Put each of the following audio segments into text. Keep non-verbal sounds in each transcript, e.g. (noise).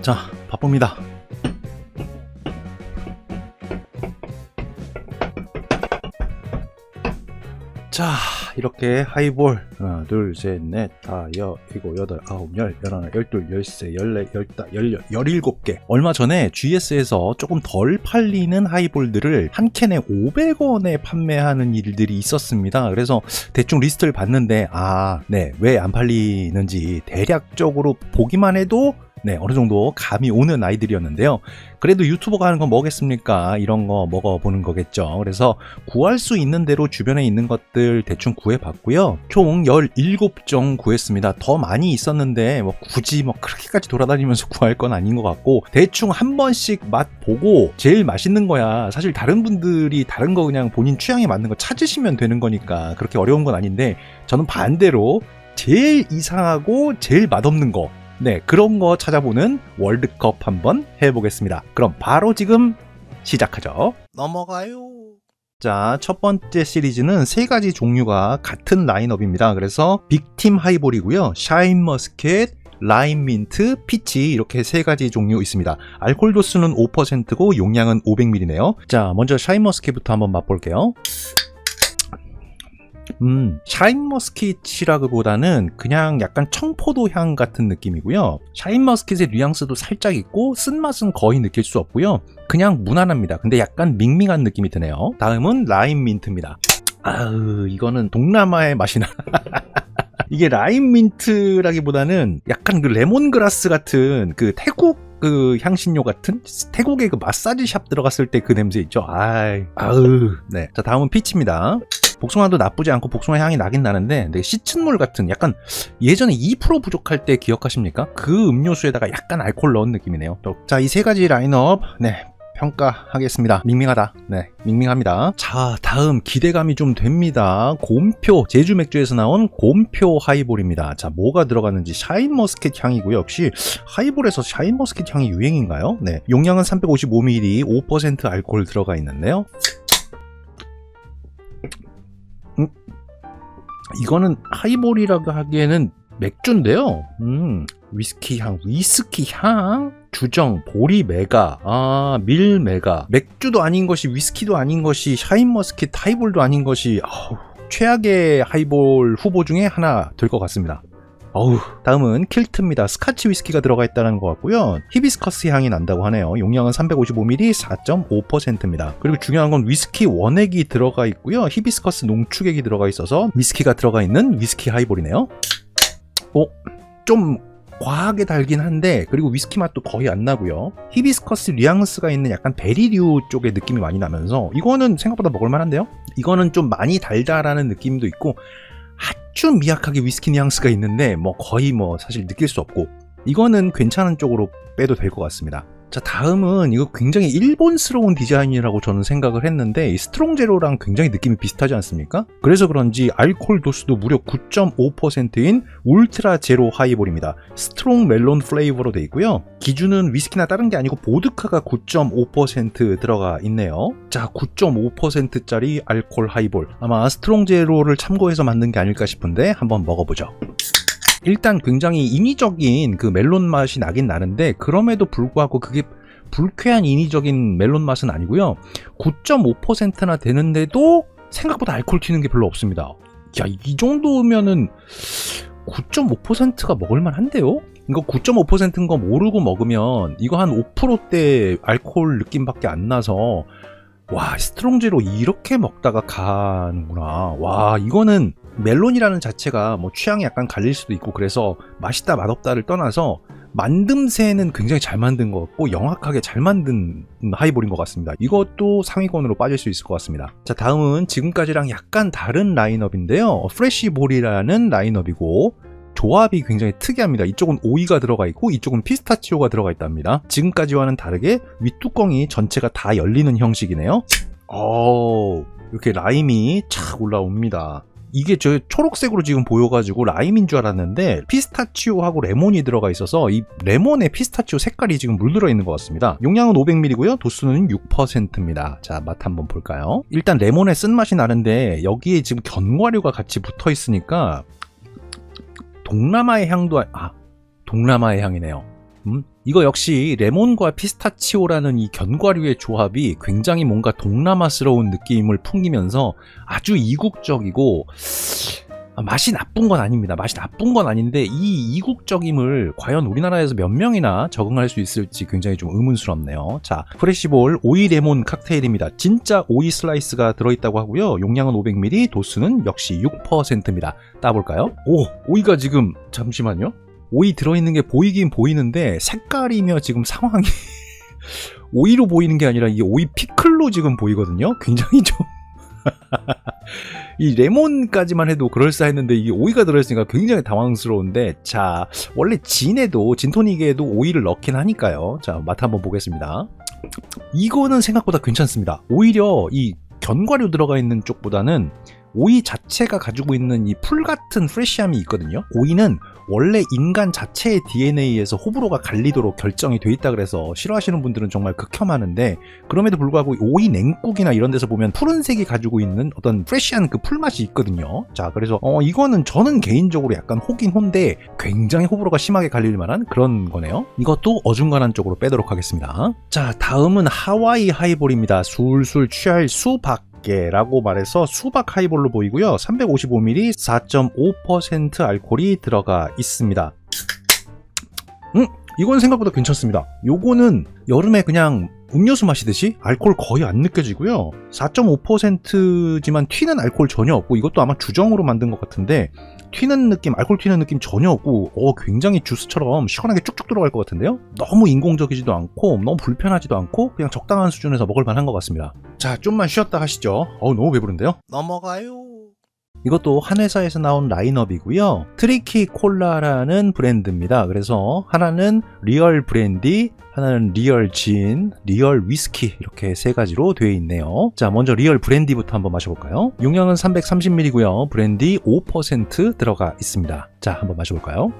자, 바쁩니다. 자, 이렇게 하이볼 하나, 둘, 셋, 넷, 다, 여, 일곱, 여덟, 아홉, 열, 열하나, 열둘, 열세, 열네, 열다, 열여, 열일곱 개. 얼마 전에 GS에서 조금 덜 팔리는 하이볼들을 한 캔에 500원에 판매하는 일들이 있었습니다. 그래서 대충 리스트를 봤는데, 아, 네, 왜 안 팔리는지 대략적으로 보기만 해도 네, 어느 정도 감이 오는 아이들이었는데요. 그래도 유튜버가 하는 건 뭐겠습니까? 이런 거 먹어보는 거겠죠. 그래서 구할 수 있는 대로 주변에 있는 것들 대충 구해봤고요. 총 17종 구했습니다. 더 많이 있었는데, 뭐 굳이 뭐 그렇게까지 돌아다니면서 (laughs) 구할 건 아닌 것 같고, 대충 한 번씩 맛 보고 제일 맛있는 거야. 사실 다른 분들이 다른 거 그냥 본인 취향에 맞는 거 찾으시면 되는 거니까 그렇게 어려운 건 아닌데, 저는 반대로 제일 이상하고 제일 맛없는 거, 네, 그런 거 찾아보는 월드컵 한번 해보겠습니다. 그럼 바로 지금 시작하죠. 넘어가요. 자, 첫 번째 시리즈는 세 가지 종류가 같은 라인업입니다. 그래서 빅팀 하이볼이고요. 샤인 머스켓, 라임 민트, 피치 이렇게 세 가지 종류 있습니다. 알코올 도수는 5%고 용량은 500ml네요. 자, 먼저 샤인 머스켓부터 한번 맛볼게요. 음, 샤인머스킷이라기보다는 그냥 약간 청포도 향 같은 느낌이고요. 샤인머스킷의 뉘앙스도 살짝 있고 쓴맛은 거의 느낄 수 없고요. 그냥 무난합니다. 근데 약간 밍밍한 느낌이 드네요. 다음은 라임 민트입니다. 아으, 이거는 동남아의 맛이 나. (laughs) 이게 라임 민트라기보다는 약간 그 레몬그라스 같은 그 태국 그 향신료 같은 태국의 그 마사지 샵 들어갔을 때 그 냄새 있죠. 아이, 아으. 네. 자, 다음은 피치입니다. 복숭아도 나쁘지 않고 복숭아 향이 나긴 나는데 되게 씻은 물 같은 약간 예전에 2% 부족할 때 기억하십니까? 그 음료수에다가 약간 알코올 넣은 느낌이네요. 자, 이 세 가지 라인업 네. 평가하겠습니다. 밍밍하다. 네, 밍밍합니다. 자, 다음 기대감이 좀 됩니다. 곰표, 제주 맥주에서 나온 곰표 하이볼입니다. 자, 뭐가 들어가는지 샤인 머스켓 향이고요. 역시 하이볼에서 샤인 머스켓 향이 유행인가요? 네, 용량은 355ml, 5% 알코올 들어가 있는데요. 음, 이거는 하이볼이라고 하기에는 맥주인데요. 음, 위스키 향, 위스키 향, 주정, 보리 메가, 아, 밀 메가. 맥주도 아닌 것이, 위스키도 아닌 것이, 샤인머스킷 하이볼도 아닌 것이, 아우, 최악의 하이볼 후보 중에 하나 될 것 같습니다. 어우, 다음은 킬트입니다. 스카치 위스키가 들어가 있다는 것 같고요. 히비스커스 향이 난다고 하네요. 용량은 355ml 4.5%입니다. 그리고 중요한 건 위스키 원액이 들어가 있고요. 히비스커스 농축액이 들어가 있어서 위스키가 들어가 있는 위스키 하이볼이네요. 어, 좀 과하게 달긴 한데 그리고 위스키 맛도 거의 안 나고요. 히비스커스 뉘앙스가 있는 약간 베리류 쪽의 느낌이 많이 나면서 이거는 생각보다 먹을 만한데요. 이거는 좀 많이 달달하는 느낌도 있고 아주 미약하게 위스키 뉘앙스가 있는데 뭐 거의 뭐 사실 느낄 수 없고 이거는 괜찮은 쪽으로 빼도 될 것 같습니다. 자 다음은 이거 굉장히 일본스러운 디자인이라고 저는 생각을 했는데 이 스트롱 제로랑 굉장히 느낌이 비슷하지 않습니까? 그래서 그런지 알코올 도수도 무려 9.5%인 울트라 제로 하이볼입니다. 스트롱 멜론 플레이버로 되어 있고요. 기준은 위스키나 다른 게 아니고 보드카가 9.5% 들어가 있네요. 자 9.5%짜리 알코올 하이볼 아마 스트롱 제로를 참고해서 만든 게 아닐까 싶은데 한번 먹어보죠. 일단 굉장히 인위적인 그 멜론 맛이 나긴 나는데 그럼에도 불구하고 그게 불쾌한 인위적인 멜론 맛은 아니고요. 9.5%나 되는데도 생각보다 알코올 튀는 게 별로 없습니다. 야, 이 정도면은 9.5%가 먹을만 한데요? 이거 9.5%인 거 모르고 먹으면 이거 한 5%대 알코올 느낌밖에 안 나서 와, 스트롱제로 이렇게 먹다가 가는구나. 와, 이거는 멜론이라는 자체가 뭐 취향이 약간 갈릴 수도 있고 그래서 맛있다 맛없다를 떠나서 만듦새는 굉장히 잘 만든 것 같고 영악하게 잘 만든 하이볼인 것 같습니다. 이것도 상위권으로 빠질 수 있을 것 같습니다. 자 다음은 지금까지랑 약간 다른 라인업인데요. 프레시볼이라는 라인업이고 조합이 굉장히 특이합니다. 이쪽은 오이가 들어가 있고 이쪽은 피스타치오가 들어가 있답니다. 지금까지와는 다르게 윗뚜껑이 전체가 다 열리는 형식이네요. 어 이렇게 라임이 착 올라옵니다. 이게 저 초록색으로 지금 보여가지고 라임인 줄 알았는데 피스타치오하고 레몬이 들어가 있어서 이 레몬의 피스타치오 색깔이 지금 물들어 있는 것 같습니다. 용량은 500ml고요. 도수는 6%입니다. 자, 맛 한번 볼까요? 일단 레몬의 쓴맛이 나는데 여기에 지금 견과류가 같이 붙어 있으니까 동남아의 향도 아 동남아의 향이네요. 음? 이거 역시 레몬과 피스타치오라는 이 견과류의 조합이 굉장히 뭔가 동남아스러운 느낌을 풍기면서 아주 이국적이고 아, 맛이 나쁜 건 아닙니다. 맛이 나쁜 건 아닌데 이 이국적임을 과연 우리나라에서 몇 명이나 적응할 수 있을지 굉장히 좀 의문스럽네요. 자, 프레시볼 오이 레몬 칵테일입니다. 진짜 오이 슬라이스가 들어있다고 하고요. 용량은 500ml, 도수는 역시 6%입니다. 따볼까요? 오, 오이가 지금 잠시만요. 오이 들어있는 게 보이긴 보이는데 색깔이며 지금 상황이 (laughs) 오이로 보이는 게 아니라 이 오이 피클로 지금 보이거든요. 굉장히 좀 (laughs) 이 레몬까지만 해도 그럴싸했는데 이 오이가 들어있으니까 굉장히 당황스러운데 자 원래 진에도 진토닉에도 오이를 넣긴 하니까요. 자 맛 한번 보겠습니다. 이거는 생각보다 괜찮습니다. 오히려 이 견과류 들어가 있는 쪽보다는 오이 자체가 가지고 있는 이 풀 같은 프레시함이 있거든요. 오이는 원래 인간 자체의 DNA에서 호불호가 갈리도록 결정이 돼 있다 그래서 싫어하시는 분들은 정말 극혐하는데 그럼에도 불구하고 오이 냉국이나 이런 데서 보면 푸른색이 가지고 있는 어떤 프레시한 그 풀맛이 있거든요. 자, 그래서 어 이거는 저는 개인적으로 약간 호긴 혼데 굉장히 호불호가 심하게 갈릴 만한 그런 거네요. 이것도 어중간한 쪽으로 빼도록 하겠습니다. 자, 다음은 하와이 하이볼입니다. 술술 취할 수박 라고 말해서 수박 하이볼로 보이고요. 355ml 4.5% 알코올이 들어가 있습니다. 음, 이건 생각보다 괜찮습니다. 요거는 여름에 그냥 음료수 마시듯이 알코올 거의 안 느껴지고요. 4.5%지만 튀는 알코올 전혀 없고 이것도 아마 주정으로 만든 것 같은데 튀는 느낌, 알코올 튀는 느낌 전혀 없고 어, 굉장히 주스처럼 시원하게 쭉쭉 들어갈 것 같은데요? 너무 인공적이지도 않고 너무 불편하지도 않고 그냥 적당한 수준에서 먹을 만한 것 같습니다. 자, 좀만 쉬었다 하시죠. 어우, 너무 배부른데요? 넘어가요. 이것도 한 회사에서 나온 라인업이고요. 트리키 콜라라는 브랜드입니다. 그래서 하나는 리얼 브랜디, 하나는 리얼 진, 리얼 위스키 이렇게 세 가지로 되어 있네요. 자, 먼저 리얼 브랜디부터 한번 마셔볼까요? 용량은 330ml고요. 브랜디 5% 들어가 있습니다. 자, 한번 마셔볼까요?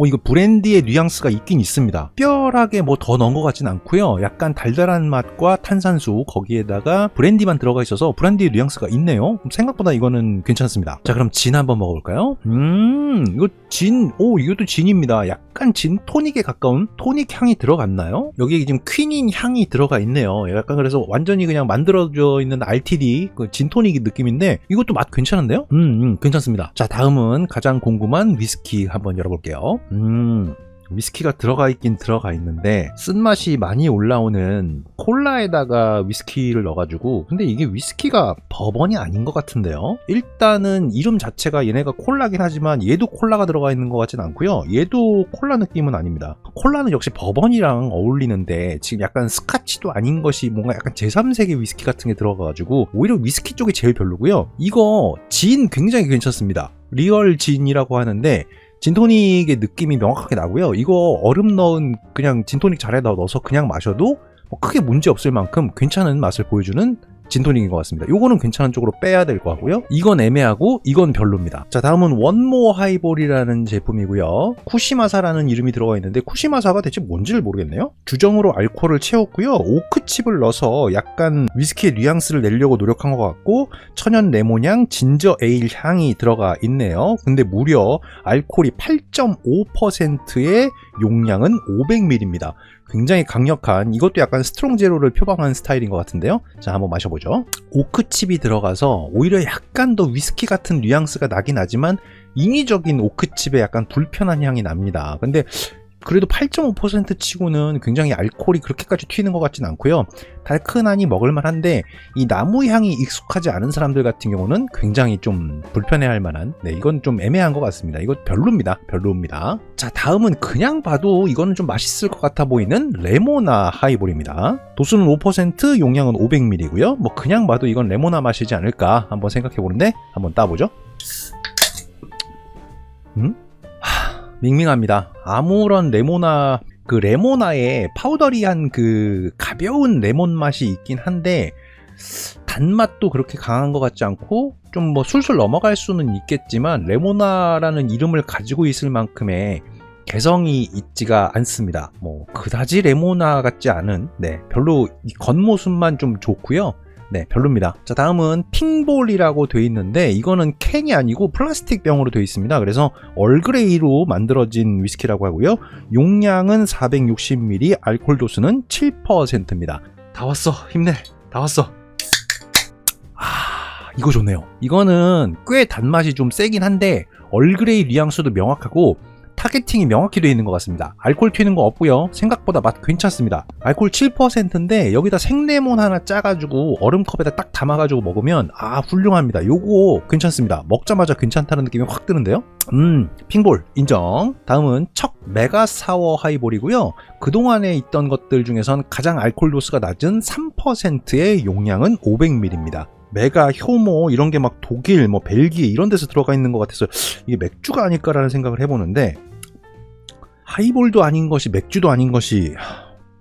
뭐 이거 브랜디의 뉘앙스가 있긴 있습니다. 특별하게 뭐 더 넣은 것 같진 않고요. 약간 달달한 맛과 탄산수 거기에다가 브랜디만 들어가 있어서 브랜디의 뉘앙스가 있네요. 생각보다 이거는 괜찮습니다. 자 그럼 진 한번 먹어볼까요? 음 이거 진, 오 이것도 진입니다. 약간 진 토닉에 가까운 토닉 향이 들어갔나요? 여기 지금 퀴닌 향이 들어가 있네요. 약간 그래서 완전히 그냥 만들어져 있는 RTD 그 진토닉 느낌인데 이것도 맛 괜찮은데요? 음, 음 괜찮습니다. 자 다음은 가장 궁금한 위스키 한번 열어볼게요. 음, 위스키가 들어가 있긴 들어가 있는데 쓴맛이 많이 올라오는 콜라에다가 위스키를 넣어가지고 근데 이게 위스키가 버번이 아닌 것 같은데요? 일단은 이름 자체가 얘네가 콜라긴 하지만 얘도 콜라가 들어가 있는 것 같진 않고요. 얘도 콜라 느낌은 아닙니다. 콜라는 역시 버번이랑 어울리는데 지금 약간 스카치도 아닌 것이 뭔가 약간 제3세계 위스키 같은 게 들어가가지고 오히려 위스키 쪽이 제일 별로고요. 이거 진 굉장히 괜찮습니다. 리얼 진이라고 하는데 진토닉의 느낌이 명확하게 나고요. 이거 얼음 넣은 그냥 진토닉 잘에다 넣어서 그냥 마셔도 뭐 크게 문제 없을 만큼 괜찮은 맛을 보여주는 진토닉인 것 같습니다. 요거는 괜찮은 쪽으로 빼야 될 것 같고요. 이건 애매하고 이건 별로입니다. 자 다음은 원모 하이볼이라는 제품이고요. 쿠시마사라는 이름이 들어가 있는데 쿠시마사가 대체 뭔지를 모르겠네요. 주정으로 알코올을 채웠고요. 오크칩을 넣어서 약간 위스키의 뉘앙스를 내려고 노력한 것 같고 천연 레몬향, 진저 에일 향이 들어가 있네요. 근데 무려 알코올이 8.5%의 용량은 500ml입니다. 굉장히 강력한 이것도 약간 스트롱 제로를 표방한 스타일인 것 같은데요. 자 한번 마셔보죠. 오크칩이 들어가서 오히려 약간 더 위스키 같은 뉘앙스가 나긴 하지만 인위적인 오크칩에 약간 불편한 향이 납니다. 근데 그래도 8.5% 치고는 굉장히 알코올이 그렇게까지 튀는 것 같진 않고요. 달큰하니 먹을만한데 이 나무 향이 익숙하지 않은 사람들 같은 경우는 굉장히 좀 불편해할 만한 네 이건 좀 애매한 것 같습니다. 이거 별로입니다. 별로입니다. 자 다음은 그냥 봐도 이거는 좀 맛있을 것 같아 보이는 레모나 하이볼입니다. 도수는 5% 용량은 500ml고요. 뭐 그냥 봐도 이건 레모나 맛이지 않을까 한번 생각해 보는데 한번 따보죠. 음? 밍밍합니다. 아무런 레모나 그 레모나에 파우더리한 그 가벼운 레몬 맛이 있긴 한데 단맛도 그렇게 강한 것 같지 않고 좀 뭐 술술 넘어갈 수는 있겠지만 레모나라는 이름을 가지고 있을 만큼의 개성이 있지가 않습니다. 뭐 그다지 레모나 같지 않은 네 별로 이 겉모습만 좀 좋고요. 네, 별로입니다. 자, 다음은 핑볼이라고 돼 있는데 이거는 캔이 아니고 플라스틱 병으로 돼 있습니다. 그래서 얼그레이로 만들어진 위스키라고 하고요. 용량은 460ml, 알코올 도수는 7%입니다. 다 왔어. 힘내. 다 왔어. 아, 이거 좋네요. 이거는 꽤 단맛이 좀 세긴 한데 얼그레이 뉘앙스도 명확하고 타겟팅이 명확히 되어 있는 것 같습니다. 알코올 튀는 거 없고요. 생각보다 맛 괜찮습니다. 알코올 7%인데 여기다 생레몬 하나 짜가지고 얼음컵에다 딱 담아가지고 먹으면 아 훌륭합니다. 요거 괜찮습니다. 먹자마자 괜찮다는 느낌이 확 드는데요. 음 핑볼 인정. 다음은 척 메가 사워 하이볼이고요. 그동안에 있던 것들 중에선 가장 알코올 도수가 낮은 3%의 용량은 500ml입니다. 메가, 효모 이런 게 막 독일, 뭐 벨기에 이런 데서 들어가 있는 것 같아서 이게 맥주가 아닐까라는 생각을 해보는데 하이볼도 아닌 것이 맥주도 아닌 것이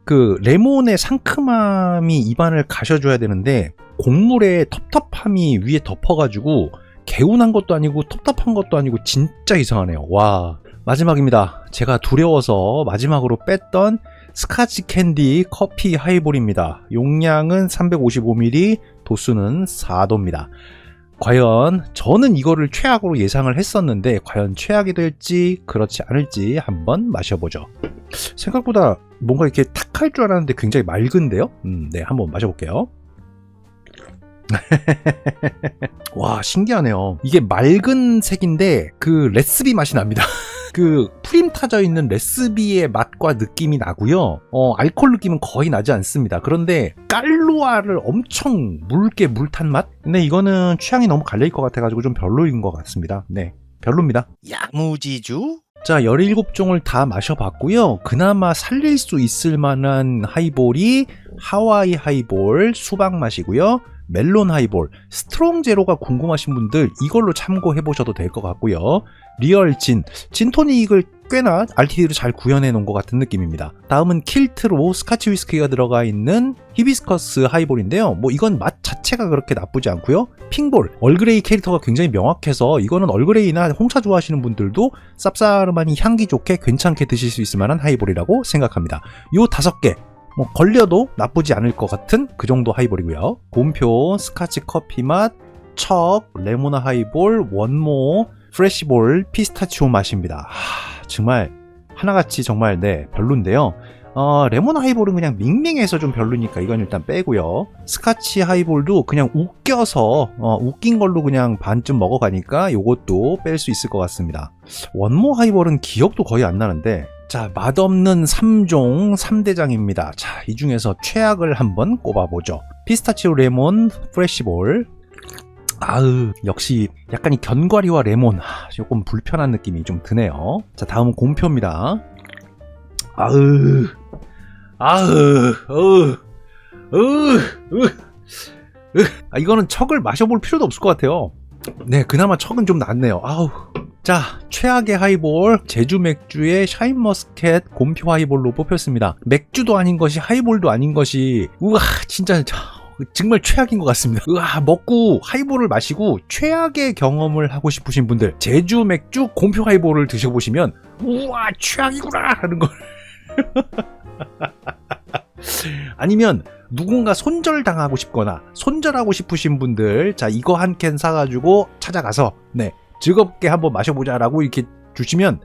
그 레몬의 상큼함이 입안을 가셔줘야 되는데 곡물의 텁텁함이 위에 덮어가지고 개운한 것도 아니고 텁텁한 것도 아니고 진짜 이상하네요. 와 마지막입니다. 제가 두려워서 마지막으로 뺐던 스카치 캔디 커피 하이볼입니다. 용량은 355ml, 도수는 4도입니다. 과연 저는 이거를 최악으로 예상을 했었는데 과연 최악이 될지 그렇지 않을지 한번 마셔보죠. 생각보다 뭔가 이렇게 탁 할 줄 알았는데 굉장히 맑은데요? 음, 네, 한번 마셔볼게요. (laughs) 와, 신기하네요. 이게 맑은 색인데 그 레스비 맛이 납니다. (laughs) 그 프림 타져 있는 레스비의 맛과 느낌이 나고요. 어, 알코올 느낌은 거의 나지 않습니다. 그런데 깔루아를 엄청 묽게 물탄 맛? 근데 이거는 취향이 너무 갈릴 것 같아가지고 좀 별로인 것 같습니다. 네, 별로입니다. 야무지주? 자, 17종을 다 마셔봤고요. 그나마 살릴 수 있을 만한 하이볼이 하와이 하이볼 수박 맛이고요. 멜론 하이볼, 스트롱 제로가 궁금하신 분들 이걸로 참고해 보셔도 될 것 같고요. 리얼 진, 진토닉을 꽤나 RTD로 잘 구현해 놓은 것 같은 느낌입니다. 다음은 킬트로 스카치 위스키가 들어가 있는 히비스커스 하이볼인데요. 뭐 이건 맛 자체가 그렇게 나쁘지 않고요. 핑볼, 얼그레이 캐릭터가 굉장히 명확해서 이거는 얼그레이나 홍차 좋아하시는 분들도 쌉싸름하니 향기 좋게 괜찮게 드실 수 있을 만한 하이볼이라고 생각합니다. 요 다섯 개 뭐 걸려도 나쁘지 않을 것 같은 그 정도 하이볼이고요. 곰표, 스카치 커피 맛, 척, 레모나 하이볼, 원모, 프레시볼, 피스타치오 맛입니다. 하, 정말 하나같이 정말 네 별론데요. 어, 레몬 하이볼은 그냥 밍밍해서 좀 별로니까 이건 일단 빼고요. 스카치 하이볼도 그냥 웃겨서 어, 웃긴 걸로 그냥 반쯤 먹어가니까 요것도 뺄 수 있을 것 같습니다. 원모 하이볼은 기억도 거의 안 나는데 자, 맛없는 3종 3대장입니다. 자, 이 중에서 최악을 한번 꼽아보죠. 피스타치오 레몬 프레시볼. 아으, 역시 약간 이 견과류와 레몬, 하, 조금 불편한 느낌이 좀 드네요. 자, 다음은 곰표입니다. 아으, 아으, 어으, 으, 으, 으. 아, 이거는 척을 마셔볼 필요도 없을 것 같아요. 네, 그나마 척은 좀 낫네요. 아우. 자, 최악의 하이볼, 제주 맥주의 샤인머스켓 곰표 하이볼로 뽑혔습니다. 맥주도 아닌 것이 하이볼도 아닌 것이 우와, 진짜 정말 최악인 것 같습니다. 우와, 먹고 하이볼을 마시고 최악의 경험을 하고 싶으신 분들, 제주 맥주 곰표 하이볼을 드셔보시면 우와, 최악이구나 하는 걸. (laughs) 아니면 누군가 손절당하고 싶거나 손절하고 싶으신 분들, 자, 이거 한 캔 사가지고 찾아가서, 네, 즐겁게 한번 마셔보자라고 이렇게 주시면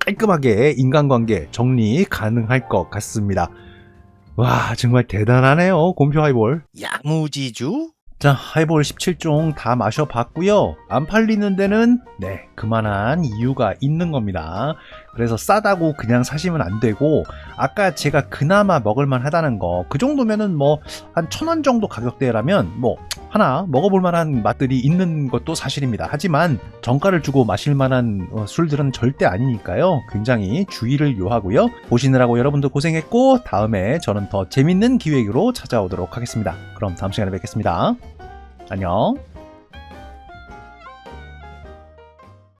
깔끔하게 인간관계 정리 가능할 것 같습니다. 와, 정말 대단하네요. 곰표 하이볼. 야무지주? 자, 하이볼 17종 다 마셔봤고요. 안 팔리는 데는 네, 그만한 이유가 있는 겁니다. 그래서 싸다고 그냥 사시면 안 되고 아까 제가 그나마 먹을만 하다는 거 그 정도면은 뭐 한 천 원 정도 가격대라면 뭐 하나 먹어볼 만한 맛들이 있는 것도 사실입니다. 하지만 정가를 주고 마실 만한 어, 술들은 절대 아니니까요. 굉장히 주의를 요하고요. 보시느라고 여러분도 고생했고 다음에 저는 더 재밌는 기획으로 찾아오도록 하겠습니다. 그럼 다음 시간에 뵙겠습니다. 안녕.